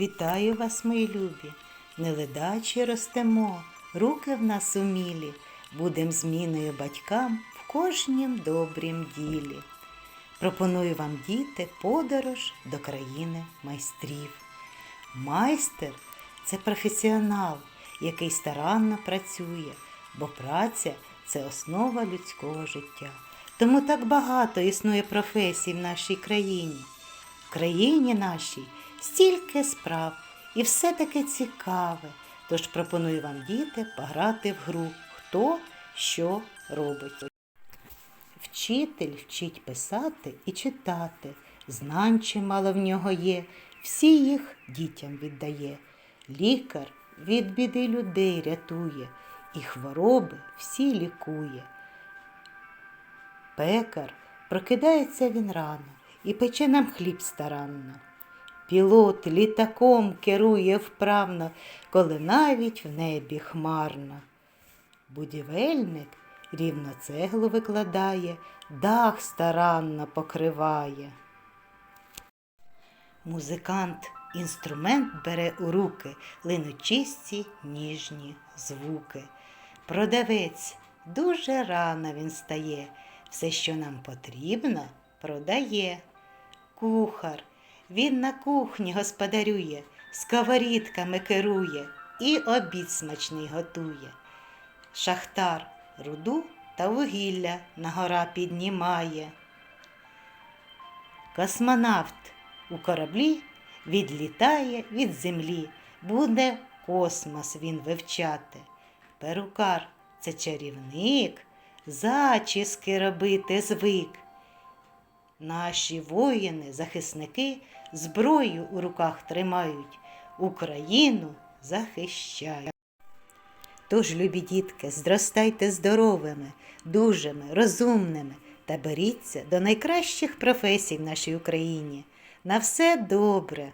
Вітаю вас, мої любі, не ледачі ростемо, руки в нас умілі, будем зміною батькам в кожнім добрім ділі. Пропоную вам, діти, подорож до країни майстрів. Майстер це професіонал, який старанно працює, бо праця це основа людського життя. Тому так багато існує професій в нашій країні. В країні нашій стільки справ і все таке цікаве. Тож пропоную вам, діти, пограти в гру Хто що робить. Вчитель вчить писати і читати, знань чимало в нього є, всі їх дітям віддає. Лікар від біди людей рятує, і хвороби всі лікує. Пекар прокидається він рано і пече нам хліб старанно. Пілот літаком керує вправно, коли навіть в небі хмарно. Будівельник рівно цеглу викладає, дах старанно покриває. Музикант інструмент бере у руки, линуть чисті ніжні звуки. Продавець дуже рано він стає, все, що нам потрібно, продає. Кухар він на кухні господарює, сковорідками керує і обід смачний готує. Шахтар руду та вугілля на гора піднімає. Космонавт у кораблі відлітає від землі, буде космос він вивчати. Перукар це чарівник, зачіски робити звик. Наші воїни, захисники зброю у руках тримають, Україну захищають. Тож, любі дітки, зростайте здоровими, дужими, розумними та беріться до найкращих професій в нашій Україні. На все добре!